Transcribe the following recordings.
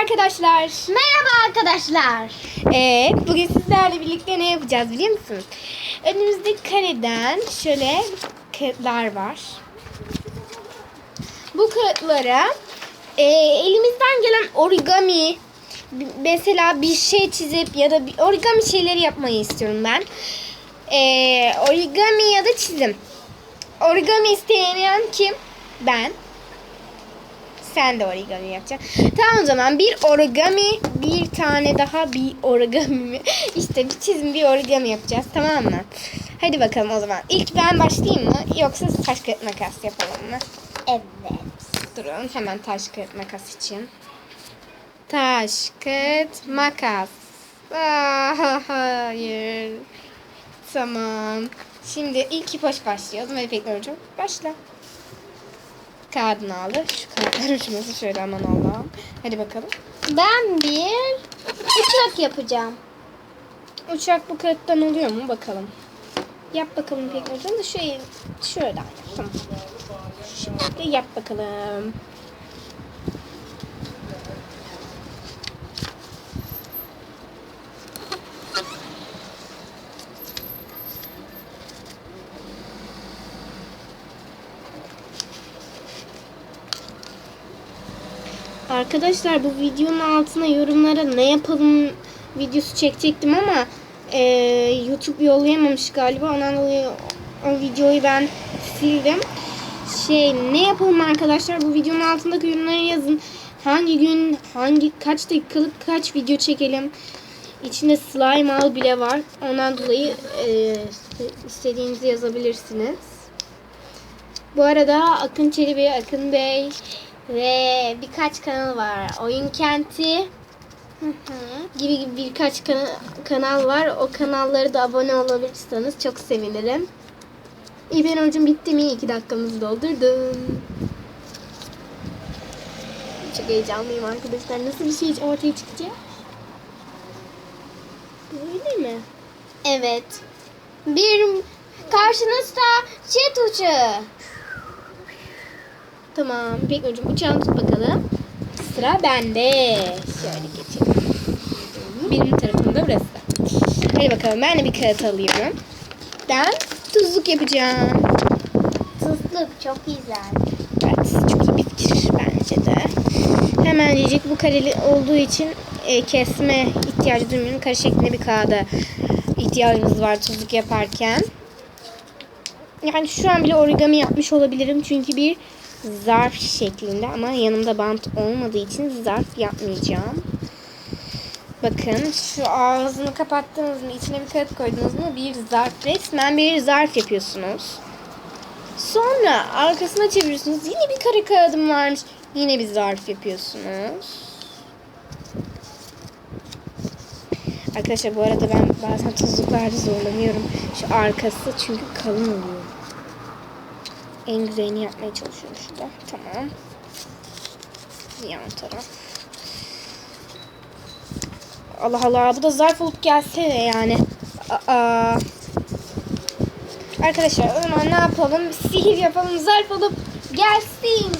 arkadaşlar. Merhaba arkadaşlar. Evet, bugün sizlerle birlikte ne yapacağız biliyor musunuz? Önümüzde kareden şöyle kağıtlar var. Bu kağıtlara e, elimizden gelen origami mesela bir şey çizip ya da bir origami şeyleri yapmayı istiyorum ben. E, origami ya da çizim. Origami isteyen kim? Ben. Sen de origami yapacaksın. Tamam o zaman bir origami, bir tane daha bir origami mi? İşte bir çizim, bir origami yapacağız tamam mı? Hadi bakalım o zaman. İlk ben başlayayım mı? Yoksa taş kağıt makas yapalım mı? Evet. Durun hemen taş kağıt makas için. Taş kağıt makas. Aa, hayır. Tamam. Şimdi ilk ipoş başlıyoruz. Hadi bekliyorum. Başla. Kağıdını aldı. Şu kağıtlar uçması şöyle aman Allah'ım. Hadi bakalım. Ben bir uçak yapacağım. Uçak bu kağıttan oluyor mu bakalım. Yap bakalım Pekmez'den de şöyle şöyle yap. Tamam. Şimdi yap bakalım. Arkadaşlar bu videonun altına yorumlara ne yapalım videosu çekecektim ama e, YouTube yollayamamış galiba. Ondan dolayı o videoyu ben sildim. Şey ne yapalım arkadaşlar bu videonun altındaki yorumlara yazın. Hangi gün hangi kaç dakikalık kaç video çekelim. İçinde slime al bile var. Ondan dolayı e, istediğinizi yazabilirsiniz. Bu arada Akın Çelebi, Akın Bey ve birkaç kanal var. Oyun Kenti gibi birkaç kana- kanal var. O kanallara da abone olabilirseniz çok sevinirim. İyi benim hocam bitti mi? İki dakikamızı doldurdum. Çok heyecanlıyım arkadaşlar. Nasıl bir şey ortaya çıkacak? Böyle mi? Evet. Bir karşınızda jet uçağı. Tamam. Peki hocam uçağını tut bakalım. Sıra bende. Şöyle geçelim. Benim tarafımda burası. Hadi bakalım ben de bir kağıt alıyorum. Ben tuzluk yapacağım. Tuzluk çok güzel. Evet çok iyi bir fikir bence de. Hemencecik bu kareli olduğu için e, kesme ihtiyacı duymuyorum. Kare şeklinde bir kağıda ihtiyacımız var tuzluk yaparken. Yani şu an bile origami yapmış olabilirim. Çünkü bir zarf şeklinde ama yanımda bant olmadığı için zarf yapmayacağım. Bakın şu ağzını kapattınız mı, içine bir kağıt koydunuz mu bir zarf, resmen bir zarf yapıyorsunuz. Sonra arkasına çeviriyorsunuz. Yine bir kare kağıdım varmış. Yine bir zarf yapıyorsunuz. Arkadaşlar bu arada ben bazen tuzluklarda zorlanıyorum. Şu arkası çünkü kalın oluyor. En güzelini yapmaya çalışıyorum şurada. Tamam. Yan taraf. Allah Allah bu da zarf olup gelsene yani. Aa. Arkadaşlar o zaman ne yapalım? Sihir yapalım. Zarf olup gelsin.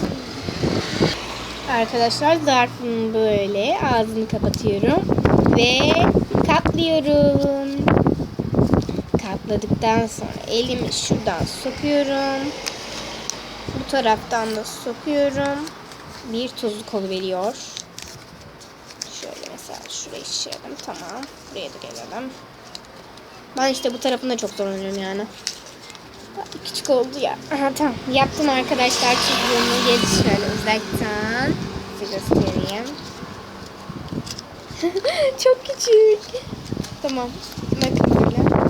Arkadaşlar zarfımı böyle ağzını kapatıyorum ve katlıyorum. Katladıktan sonra elimi şuradan sokuyorum. Taraftan da sokuyorum. Bir tuzlu kolu veriyor. Şöyle mesela şurayı şişirelim. Tamam. Buraya da gelelim. Ben işte bu tarafında çok zorlanıyorum yani. Küçük oldu ya. Aha, tamam. Yaptım arkadaşlar çizgilerini. Gel şöyle uzaktan. Size göstereyim. çok küçük. Tamam. Bakın böyle.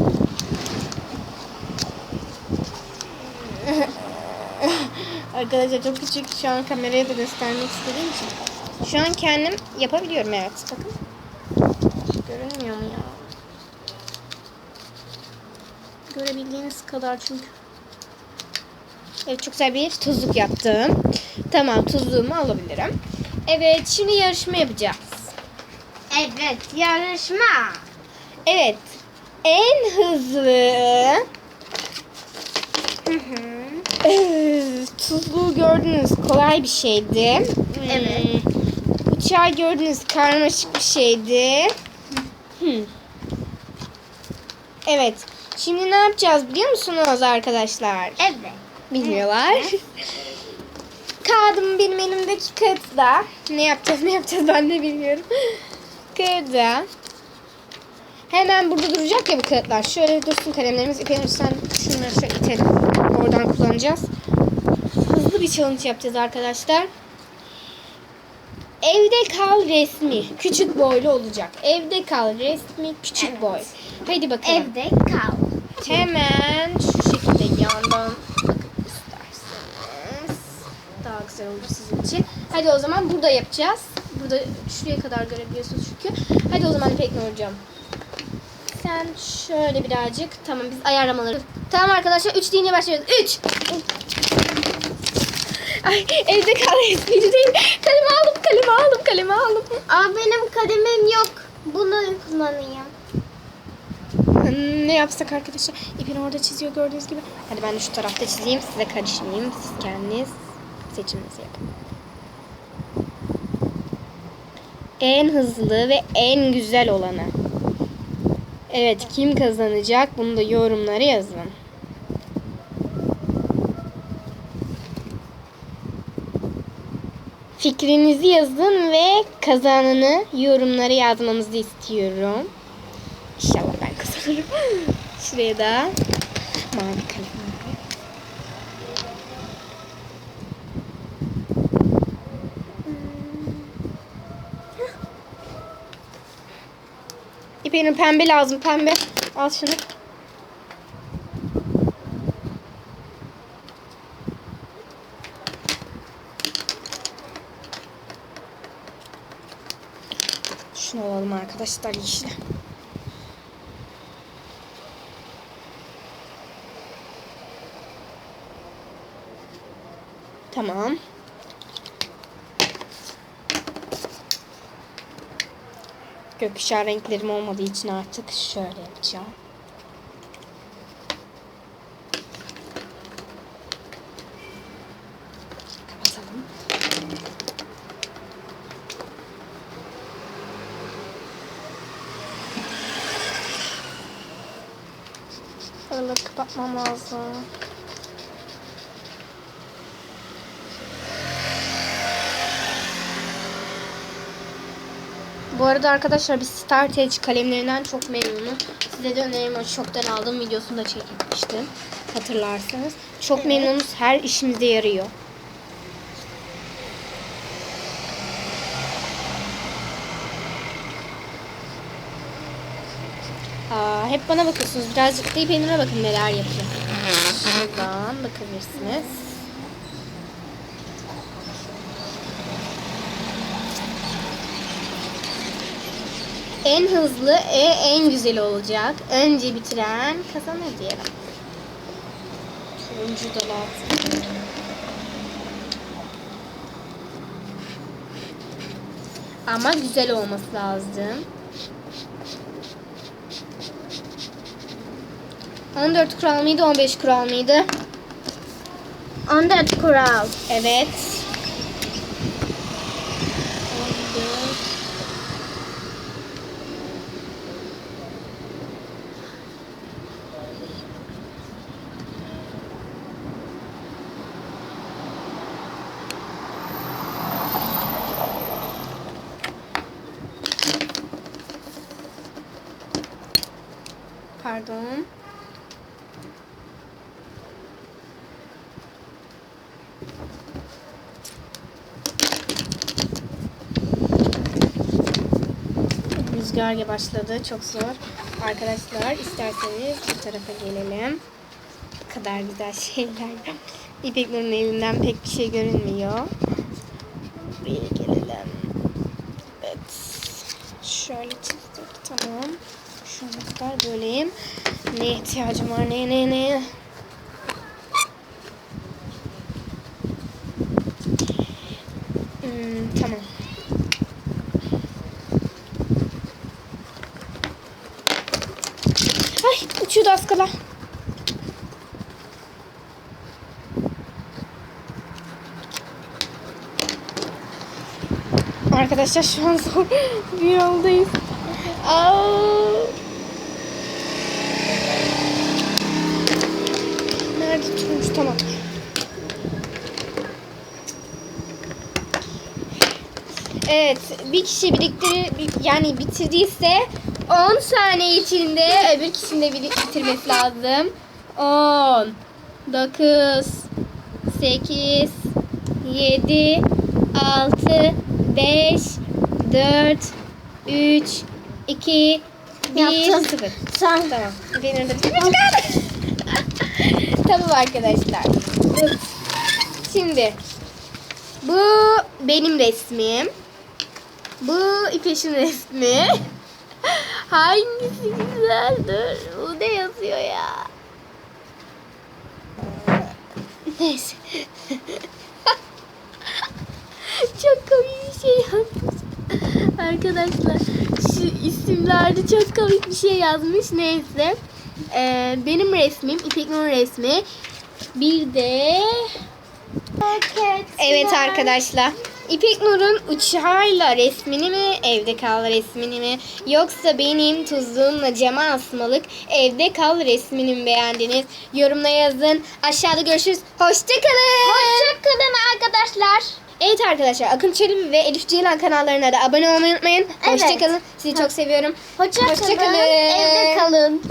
Arkadaşlar çok küçük. Şu an kameraya da göstermek istediğim için. Şu an kendim yapabiliyorum evet. Bakın. Görünmüyor mu ya? Görebildiğiniz kadar çünkü. Evet çok güzel bir tuzluk yaptım. Tamam tuzluğumu alabilirim. Evet şimdi yarışma yapacağız. Evet yarışma. Evet en hızlı Hı hı. Tuzluğu gördünüz kolay bir şeydi. Evet. Hmm, Bu aşağı gördüğünüz karmaşık bir şeydi. Hmm. Evet. Şimdi ne yapacağız biliyor musunuz arkadaşlar? Evet. Bilmiyorlar. Kağıdım benim elimdeki kağıtta. Ne yapacağız ne yapacağız ben de bilmiyorum. Kağıda. Hemen burada duracak ya bu kağıtlar. Şöyle dursun kalemlerimiz. İpek sen şunları şöyle itelim. Oradan kullanacağız. Hızlı bir challenge yapacağız arkadaşlar. Evde kal resmi. Küçük boylu olacak. Evde kal resmi küçük Evet. boy. Hadi bakalım. Evde kal. Hemen şu şekilde yandan bakın isterseniz daha güzel olur sizin için. Hadi o zaman burada yapacağız. Burada şuraya kadar görebiliyorsunuz çünkü. Hadi o zaman İpek Nurcan. Sen şöyle birazcık tamam biz ayarlamaları. Tamam arkadaşlar 3 deyince başlıyoruz. 3 Ay evde kal espri değil. Kalemi aldım, kalemi aldım, kalemi aldım. Aa benim kalemim yok. Bunu kullanayım. Ne yapsak arkadaşlar? İpin orada çiziyor gördüğünüz gibi. Hadi ben de şu tarafta çizeyim. Size karışmayayım. Siz kendiniz seçiminizi yapın. En hızlı ve en güzel olanı. Evet kim kazanacak? Bunu da yorumlara yazın. Fikrinizi yazın ve kazananı yorumlara yazmanızı istiyorum. İnşallah ben kazanırım. Şuraya da mavi kalem. İpeğinin pembe lazım pembe. Al şunu. Şunu alalım arkadaşlar yeşil. Tamam. Gökkuşağı renklerim olmadığı için artık şöyle yapacağım. Kapatalım. Kapatmam lazım. Bu arada arkadaşlar biz Startedge kalemlerinden çok memnunum. Size de önerim o çoktan aldığım videosunu da çekmiştim. Hatırlarsanız. Çok Evet. memnunuz. Her işimize yarıyor. Aa, hep bana bakıyorsunuz. Birazcık da İpek'e bakın neler yapıyor. Şuradan bakabilirsiniz. En hızlı e en güzel olacak. Önce bitiren kazanır diyelim. Turuncu da lazım. Ama güzel olması lazım. 14 kural mıydı 15 kural mıydı? 14 kural. Evet. 14. Pardon. Rüzgar başladı. Çok zor. Arkadaşlar isterseniz bu tarafa gelelim. Bu kadar güzel şeyler. İpek Nur'un elinden pek bir şey görünmüyor. Buraya gelelim. Evet. Şöyle çizdik. Tamam. Şu ana kadar böyleyim. Ne ihtiyacım var? Ne ne ne? Hmm, tamam. Ay uçuyordu az arkadaşlar şu an zor bir yoldayız. Aa. Nerede turuncu? Tamam. Evet, bir kişi biriktirir, yani bitirdiyse 10 saniye içinde öbür kişinin de bitirmesi lazım. 10, 9, 8, 7, 6, 5, 4, 3, 2, 1, Yaptım. 0. Sen. Tamam. Benim de bitirmiş kaldı. Tamam arkadaşlar. Şimdi bu benim resmim. Bu İpeş'in resmi. Hangisi güzeldir? Bu ne yazıyor ya? Neyse. çok komik bir şey yazmış. Arkadaşlar şu isimlerde çok komik bir şey yazmış. Neyse. Ee, benim resmim, İpek Nur resmi. Bir de Evet arkadaşlar. İpek Nur'un uçağıyla resmini mi, evde kal resmini mi, yoksa benim tuzluğumla cama asmalık evde kal resmini mi beğendiniz? Yorumlara yazın. Aşağıda görüşürüz. Hoşçakalın. Hoşçakalın arkadaşlar. Evet arkadaşlar Akın Çelim ve Elif Ceylan kanallarına da abone olmayı unutmayın. Evet. Hoşçakalın. Sizi çok seviyorum. Hoşçakalın. Hoşça kalın. Evde kalın.